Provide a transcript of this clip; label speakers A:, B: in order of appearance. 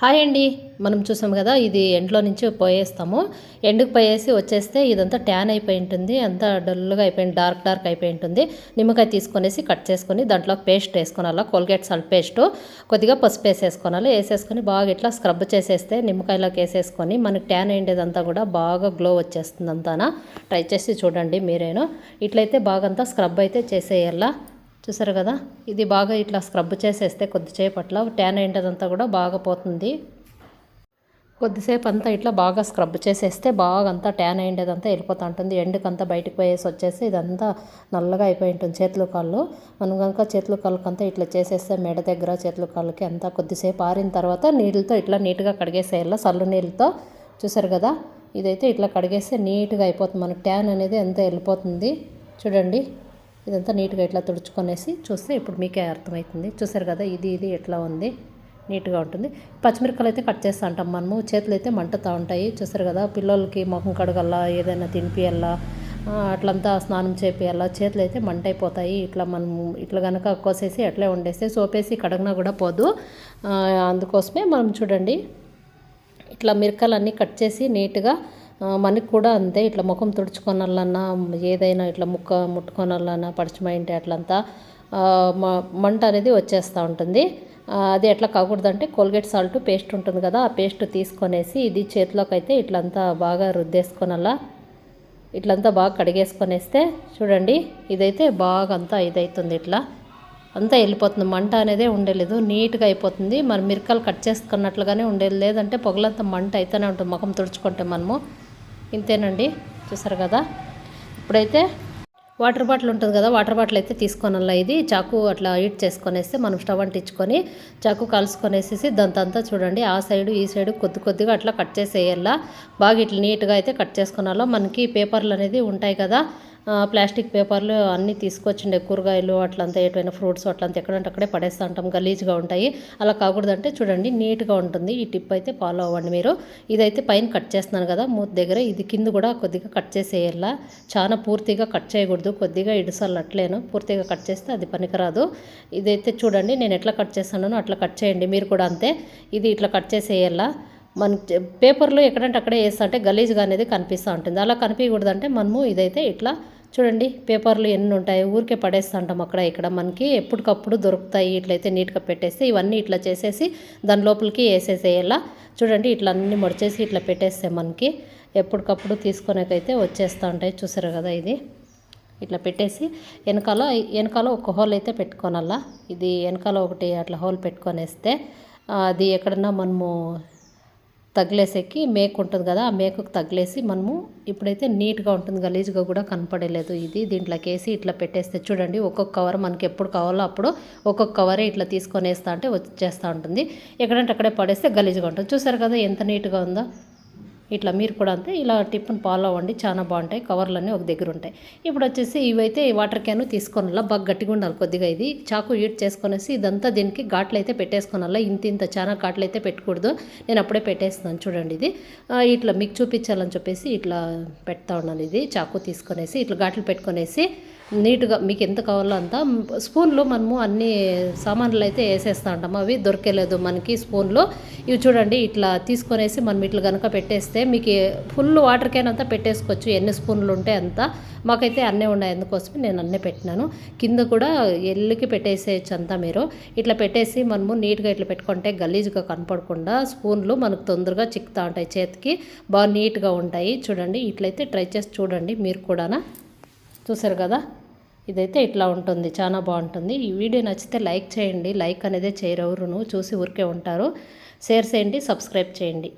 A: Hi అండి. మనం చూసాం కదా ఇది ఎండ్లో నుంచి పోయేస్తాము. ఎండుకు పోయేసి వచ్చేస్తే ఇదంతా ట్యాన్ అయిపోయి ఉంటుంది. అంతా డల్గా అయిపోయింది డార్క్ డార్క్ అయిపోయి ఉంటుంది. నిమ్మకాయ తీసుకొనేసి కట్ చేసుకొని దాంట్లో పేస్ట్ వేసుకోవాలి కోల్గేట్ సాల్ట్ పేస్ట్. కొద్దిగా పసుపు వేసేసుకోనాలి వేసేసుకొని బాగా ఇట్లా స్క్రబ్ చేసేస్తే నిమ్మకాయలోకి వేసేసుకొని మనకి ట్యాన్ అయ్యేదంతా కూడా బాగా గ్లో వచ్చేస్తుంది అంతానా ట్రై చేసి చూడండి మీరేను. ఇట్లయితే బాగా అంతా స్క్రబ్ అయితే చేసేయాలా. చూసారు కదా? ఇది బాగా ఇట్లా స్క్రబ్ చేసేస్తే కొద్దిసేపు అట్లా ట్యాన్ అయింటదంతా కూడా బాగా పోతుంది. కొద్దిసేపు అంతా ఇట్లా బాగా స్క్రబ్ చేసేస్తే బాగా అంతా ట్యాన్ అయ్యేదంతా వెళ్ళిపోతూ ఉంటుంది. ఎండుకంతా బయటకు పోయేసి వచ్చేసి ఇదంతా నల్లగా అయిపోయి ఉంటుంది చేతులు కాళ్ళు. మనం కనుక చేతులు కాళ్ళకంతా ఇట్లా చేసేస్తే మెడ దగ్గర చేతులు కాళ్ళకి అంతా కొద్దిసేపు ఆరిన తర్వాత నీళ్ళతో ఇట్లా నీట్గా కడిగేసేయాలి. చల్లు నీళ్ళతో చూసారు కదా? ఇదైతే ఇట్లా కడిగేస్తే నీట్గా అయిపోతుంది. మనకు ట్యాన్ అనేది ఎంత వెళ్ళిపోతుంది. చూడండి. ఇదంతా నీట్గా ఇట్లా తుడుచుకొనేసి చూస్తే ఇప్పుడు మీకే అర్థమవుతుంది. చూసారు కదా ఇది ఇది ఎట్లా ఉంది? నీట్గా ఉంటుంది. పచ్చిమిరపకాయలు అయితే కట్ చేస్తూ ఉంటాం మనము. చేతులు అయితే మంటతా ఉంటాయి. చూసారు కదా పిల్లలకి ముఖం కడగల్లా ఏదైనా తినిపియల్లా అట్లంతా స్నానం చేపియాలా చేతులు అయితే మంట అయిపోతాయి ఇట్లా మనం ఇట్లా కనుక కోసేసి అట్లే వండేస్తే సోపేసి కడగనా కూడా పోదు. అందుకోసమే మనం చూడండి ఇట్లా మిరకలన్నీ కట్ చేసి నీట్గా మనకి కూడా అంతే. ఇట్లా ముఖం తుడుచుకొనాలన్నా ఏదైనా ఇట్లా ముక్క ముట్టుకోనాలన్నా పడిచిమైంటే అట్లంతా మంట అనేది వచ్చేస్తూ ఉంటుంది. అది ఎట్లా కాకూడదంటే కోల్గేట్ సాల్ట్ పేస్ట్ ఉంటుంది కదా ఆ పేస్ట్ తీసుకొనేసి ఇది చేతిలోకి అయితే ఇట్లంతా బాగా రుద్దేసుకొనలా. ఇట్లంతా బాగా కడిగేసుకొనేస్తే చూడండి ఇదైతే బాగా అంతా ఇదవుతుంది ఇట్లా. అంతా వెళ్ళిపోతుంది. మంట అనేదే ఉండలేదు. నీట్గా అయిపోతుంది. మరి మిరకాయలు కట్ చేసుకున్నట్లుగానే ఉండేది. లేదంటే పొగలంతా మంట అయితేనే ఉంటుంది ముఖం తుడుచుకుంటే మనము. ఇంతేనండి. చూసారు కదా? ఇప్పుడైతే వాటర్ బాటిల్ ఉంటుంది కదా వాటర్ బాటిల్ అయితే తీసుకోనల్లా ఇది చాకు అట్లా హీట్ చేసుకొనేస్తే మనం స్టవ్ అంటించుకొని చాకు కలుసుకొనేసేసి దాంతంతా చూడండి. ఆ సైడు ఈ సైడు కొద్ది కొద్దిగా అట్లా కట్ చేసేయాల. బాగా ఇట్లా నీట్గా అయితే కట్ చేసుకున్నాలో మనకి పేపర్లు అనేది ఉంటాయి కదా ప్లాస్టిక్ పేపర్లు అన్నీ తీసుకొచ్చిండే కూరగాయలు అట్లంతా ఎటువైనా ఫ్రూట్స్ అట్లంతా ఎక్కడంటే అక్కడే పడేస్తూ ఉంటాం గలీజ్గా ఉంటాయి. అలా కాకూడదంటే చూడండి నీట్గా ఉంటుంది. ఈ టిప్ అయితే ఫాలో అవ్వండి మీరు. ఇదైతే పైన కట్ చేస్తున్నాను కదా మూత దగ్గర. ఇది కింద కూడా కొద్దిగా కట్ చేసేయాల. చాలా పూర్తిగా కట్ చేయకూడదు. కొద్దిగా ఇడుసాలు అట్లేను పూర్తిగా కట్ చేస్తే అది పనికిరాదు. ఇదైతే చూడండి నేను ఎట్లా కట్ చేస్తానో అట్లా కట్ చేయండి. మీరు కూడా అంతే. ఇది ఇట్లా కట్ చేసేయాలా. మన పేపర్లో ఎక్కడంటే అక్కడే వేస్తా అంటే గలీజ్గా అనేది కనిపిస్తూ ఉంటుంది. అలా కనిపించకూడదంటే మనము ఇదైతే ఇట్లా చూడండి పేపర్లు ఎన్ని ఉంటాయి ఊరికే పడేస్తుంటాం అక్కడ ఇక్కడ మనకి ఎప్పటికప్పుడు దొరుకుతాయి. ఇట్లయితే నీట్గా పెట్టేస్తే ఇవన్నీ ఇట్లా చేసేసి దాని లోపలికి వేసేసేయాలా. చూడండి ఇట్లా అన్నీ మడిచేసి ఇట్లా పెట్టేస్తే మనకి ఎప్పటికప్పుడు తీసుకునేకైతే వచ్చేస్తూ ఉంటాయి. చూసారు కదా ఇది. ఇట్లా పెట్టేసి వెనకాల వెనకాల ఒక హోల్ అయితే పెట్టుకోనల్లా. ఇది వెనకాల ఒకటి అట్లా హోల్ పెట్టుకొనేస్తే అది ఎక్కడన్నా మనము తగిలేసేకి మేకు ఉంటుంది కదా ఆ మేకకు తగిలేసి మనము ఇప్పుడైతే నీట్గా ఉంటుంది గలీజ్గా కూడా కనపడలేదు ఇది. దీంట్లోకి వేసి ఇట్లా పెట్టేస్తే చూడండి ఒక్కొక్క కవర్ మనకి ఎప్పుడు కావాలో అప్పుడు ఒక్కొక్క కవరే ఇట్లా తీసుకొని వేస్తా అంటే వచ్చేస్తూ ఉంటుంది. ఎక్కడంటే అక్కడే పడేస్తే గలీజ్గా ఉంటుంది. చూసారు కదా ఎంత నీట్గా ఉందో? ఇట్లా మీరు కూడా అంతే ఇలా టిప్ని ఫాలో అవ్వండి చాలా బాగుంటాయి కవర్లన్నీ ఒక దగ్గర ఉంటాయి. ఇప్పుడు వచ్చేసి ఇవైతే వాటర్ క్యాన్ తీసుకొని బాగా గట్టిగా ఉండాలి కొద్దిగా ఇది. చాకు యూట్ చేసుకునేసి ఇదంతా దీనికి ఘాట్లు అయితే పెట్టేసుకోనాలా ఇంత ఇంత చాలా ఘాట్లు అయితే పెట్టకూడదు. నేను అప్పుడే పెట్టేస్తున్నాను చూడండి ఇది. ఇట్లా మీకు చూపించాలని చెప్పేసి ఇట్లా పెడతా ఉన్నాను ఇది. చాకు తీసుకొనేసి ఇట్లా ఘాట్లు పెట్టుకొనేసి నీట్గా మీకు ఎంత కావాలో అంత స్పూన్లు మనము అన్ని సామాన్లు అయితే వేసేస్తూ ఉంటాము అవి దొరకలేదు మనకి స్పూన్లు. ఇవి చూడండి ఇట్లా తీసుకొనేసి మనం ఇట్లా కనుక పెట్టేస్తే మీకు ఫుల్ వాటర్ క్యాన్ అంతా పెట్టేసుకోవచ్చు. ఎన్ని స్పూన్లు ఉంటే అంత. మాకైతే అన్నీ ఉన్నాయి. అందుకోసమే నేను అన్నీ పెట్టినాను. కింద కూడా ఎల్లుకి పెట్టేసేయచ్చు అంతా మీరు. ఇట్లా పెట్టేసి మనము నీట్గా ఇట్లా పెట్టుకుంటే గలీజ్గా కనపడకుండా స్పూన్లు మనకు తొందరగా చిక్కుతూ ఉంటాయి చేతికి. బాగా నీట్గా ఉంటాయి. చూడండి ఇట్లయితే ట్రై చేసి చూడండి మీరు కూడా చూసారు కదా? ఇదైతే ఇట్లా ఉంటుంది చాలా బాగుంటుంది. ఈ వీడియో నచ్చితే లైక్ చేయండి. లైక్ అనేది చేయరు ఎవరును చూసి ఊరికే ఉంటారు. షేర్ చేయండి సబ్స్క్రైబ్ చేయండి.